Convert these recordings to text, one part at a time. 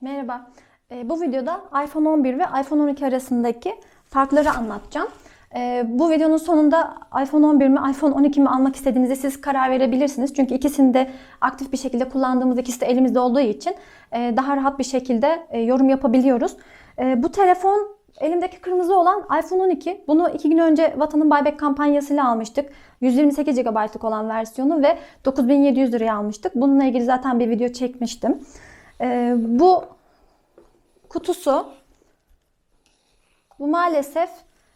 Merhaba. Ee, bu videoda iPhone 11 ve iPhone 12 arasındaki farkları anlatacağım. Ee, bu videonun sonunda iPhone 11 mi, iPhone 12 mi almak istediğinize siz karar verebilirsiniz. Çünkü ikisini de aktif bir şekilde kullandığımız ikisi de elimizde olduğu için e, daha rahat bir şekilde e, yorum yapabiliyoruz. E, bu telefon elimdeki kırmızı olan iPhone 12. Bunu iki gün önce Vatan'ın buyback kampanyasıyla almıştık. 128 GB'lık olan versiyonu ve 9700 liraya almıştık. Bununla ilgili zaten bir video çekmiştim. E, bu kutusu bu maalesef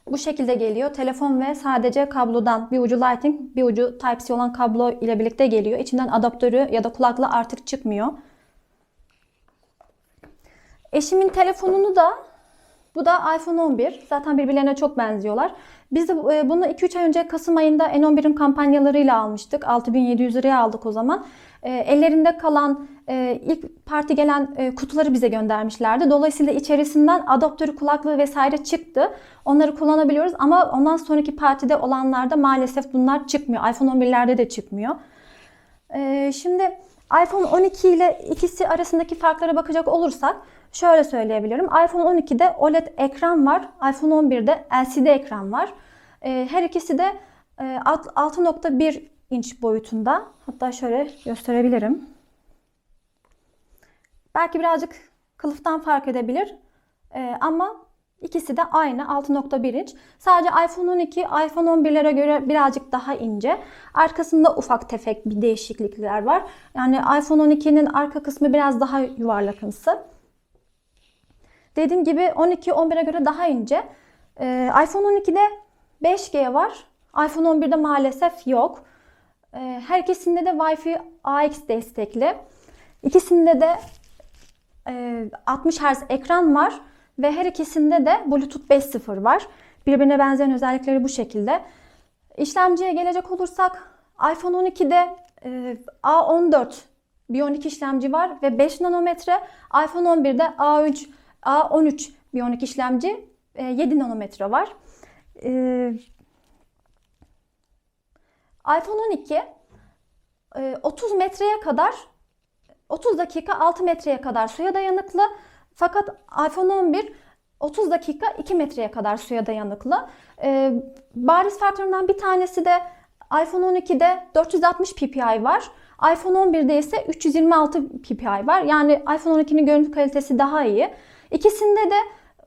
bu şekilde geliyor. Telefon ve sadece kablodan bir ucu Lightning bir ucu Type-C olan kablo ile birlikte geliyor. İçinden adaptörü ya da kulaklığı artık çıkmıyor. Eşimin telefonunu da bu da iPhone 11. Zaten birbirlerine çok benziyorlar. Biz de e, bunu 2-3 ay önce Kasım ayında N11'in kampanyalarıyla almıştık. 6700 liraya aldık o zaman. E, Ellerinde kalan e, ilk parti gelen kutuları bize göndermişlerdi. Dolayısıyla içerisinden adaptörü, kulaklığı vesaire çıktı. Onları kullanabiliyoruz ama ondan sonraki partide olanlarda maalesef bunlar çıkmıyor. iPhone 11'lerde de çıkmıyor. Şimdi iPhone 12 ile ikisi arasındaki farklara bakacak olursak şöyle söyleyebilirim. iPhone 12'de OLED ekran var. iPhone 11'de LCD ekran var. Ee, Her ikisi de e, alt- 6.1 inç boyutunda. Hatta şöyle gösterebilirim. Belki birazcık kılıftan fark edebilir. Ee, ama ikisi de aynı 6.1 inç. Sadece iPhone 12 iPhone 11'lere göre birazcık daha ince. Arkasında ufak tefek bir değişiklikler var. Yani iPhone 12'nin arka kısmı biraz daha yuvarlakımsı. Dediğim gibi 12 11'e göre daha ince. Ee, iPhone 12'de 5G var. iPhone 11'de maalesef yok. Ee, her ikisinde de Wi-Fi AX destekli. İkisinde de e, 60 Hz ekran var ve her ikisinde de Bluetooth 5.0 var. Birbirine benzeyen özellikleri bu şekilde. İşlemciye gelecek olursak iPhone 12'de e, A14 Bionic işlemci var ve 5 nanometre. iPhone 11'de A3 A13 Bionic işlemci e, 7 nanometre var. E, iPhone 12 e, 30 metreye kadar 30 dakika 6 metreye kadar suya dayanıklı. Fakat iPhone 11 30 dakika 2 metreye kadar suya dayanıklı. Ee, bariz farklarından bir tanesi de iPhone 12'de 460 ppi var. iPhone 11'de ise 326 ppi var. Yani iPhone 12'nin görüntü kalitesi daha iyi. İkisinde de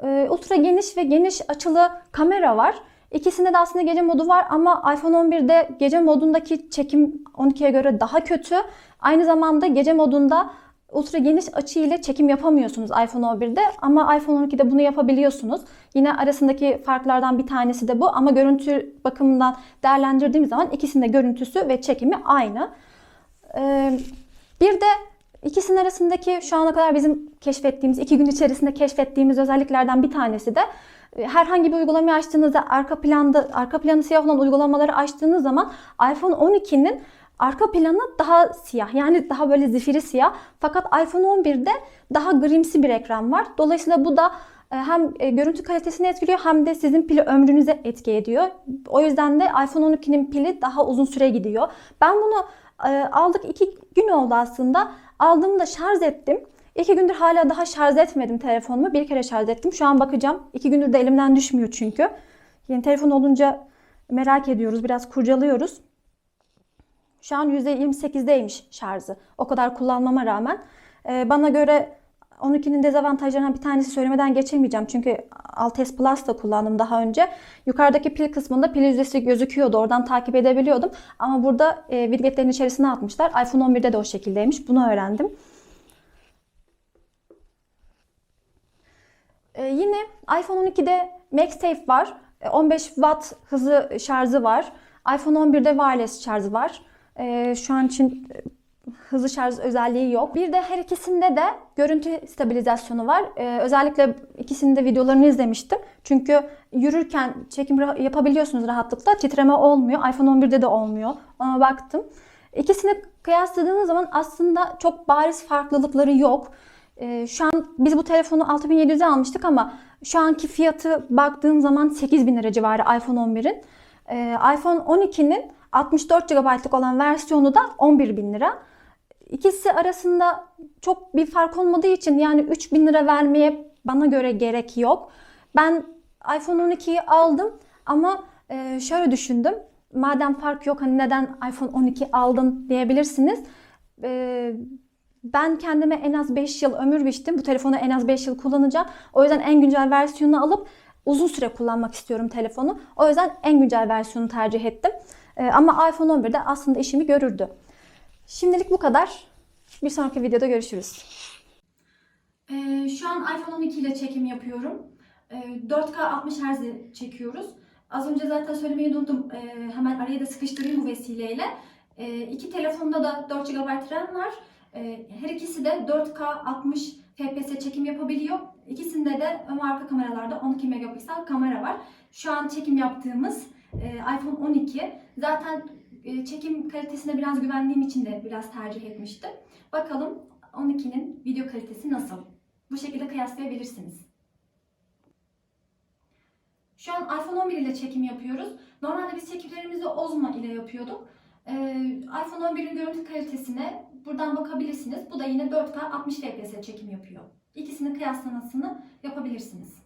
e, ultra geniş ve geniş açılı kamera var. İkisinde de aslında gece modu var ama iPhone 11'de gece modundaki çekim 12'ye göre daha kötü. Aynı zamanda gece modunda ultra geniş açı ile çekim yapamıyorsunuz iPhone 11'de ama iPhone 12'de bunu yapabiliyorsunuz. Yine arasındaki farklardan bir tanesi de bu ama görüntü bakımından değerlendirdiğim zaman ikisinin de görüntüsü ve çekimi aynı. Ee, bir de ikisinin arasındaki şu ana kadar bizim keşfettiğimiz, iki gün içerisinde keşfettiğimiz özelliklerden bir tanesi de e, herhangi bir uygulamayı açtığınızda arka planda arka planı siyah olan uygulamaları açtığınız zaman iPhone 12'nin arka planı daha siyah. Yani daha böyle zifiri siyah. Fakat iPhone 11'de daha grimsi bir ekran var. Dolayısıyla bu da e, hem e, görüntü kalitesini etkiliyor hem de sizin pili ömrünüze etki ediyor. O yüzden de iPhone 12'nin pili daha uzun süre gidiyor. Ben bunu e, aldık iki gün oldu aslında. Aldığımda şarj ettim. İki gündür hala daha şarj etmedim telefonumu. Bir kere şarj ettim. Şu an bakacağım. İki gündür de elimden düşmüyor çünkü. Yeni telefon olunca merak ediyoruz. Biraz kurcalıyoruz. Şu an %28'deymiş şarjı. O kadar kullanmama rağmen. Ee, bana göre 12'nin dezavantajlarından bir tanesi söylemeden geçemeyeceğim. Çünkü 6s Plus da kullandım daha önce. Yukarıdaki pil kısmında pil yüzdesi gözüküyordu. Oradan takip edebiliyordum. Ama burada e, widgetlerin içerisine atmışlar. iPhone 11'de de o şekildeymiş. Bunu öğrendim. Ee, yine iPhone 12'de MagSafe var. Ee, 15 Watt hızlı şarjı var. iPhone 11'de wireless şarjı var. Ee, şu an için e, hızlı şarj özelliği yok. Bir de her ikisinde de görüntü stabilizasyonu var. Ee, özellikle ikisinin de videolarını izlemiştim. Çünkü yürürken çekim yapabiliyorsunuz rahatlıkla. Titreme olmuyor. iPhone 11'de de olmuyor. Ona baktım. İkisini kıyasladığınız zaman aslında çok bariz farklılıkları yok. Ee, şu an biz bu telefonu 6700'e almıştık ama şu anki fiyatı baktığım zaman 8000 lira civarı iPhone 11'in. Ee, iPhone 12'nin 64 GB'lık olan versiyonu da 11.000 lira. ikisi arasında çok bir fark olmadığı için yani 3000 lira vermeye bana göre gerek yok. Ben iPhone 12'yi aldım ama e, şöyle düşündüm. Madem fark yok hani neden iPhone 12 aldın diyebilirsiniz. E, ben kendime en az 5 yıl ömür biçtim. Bu telefonu en az 5 yıl kullanacağım. O yüzden en güncel versiyonunu alıp uzun süre kullanmak istiyorum telefonu. O yüzden en güncel versiyonu tercih ettim. Ee, ama iPhone 11'de aslında işimi görürdü. Şimdilik bu kadar. Bir sonraki videoda görüşürüz. Ee, şu an iPhone 12 ile çekim yapıyorum. Ee, 4K 60 Hz çekiyoruz. Az önce zaten söylemeyi unuttum. Ee, hemen araya da sıkıştırayım bu vesileyle. Ee, iki telefonda da 4 GB RAM var. Ee, her ikisi de 4K 60 FPS çekim yapabiliyor. İkisinde de ön ve arka kameralarda 12 megapiksel kamera var. Şu an çekim yaptığımız e, iPhone 12. Zaten e, çekim kalitesine biraz güvendiğim için de biraz tercih etmiştim. Bakalım 12'nin video kalitesi nasıl? Bu şekilde kıyaslayabilirsiniz. Şu an iPhone 11 ile çekim yapıyoruz. Normalde biz çekimlerimizi Ozma ile yapıyorduk. Ee, iPhone 11'in görüntü kalitesine buradan bakabilirsiniz. Bu da yine 4K 60 FPS çekim yapıyor. İkisinin kıyaslamasını yapabilirsiniz.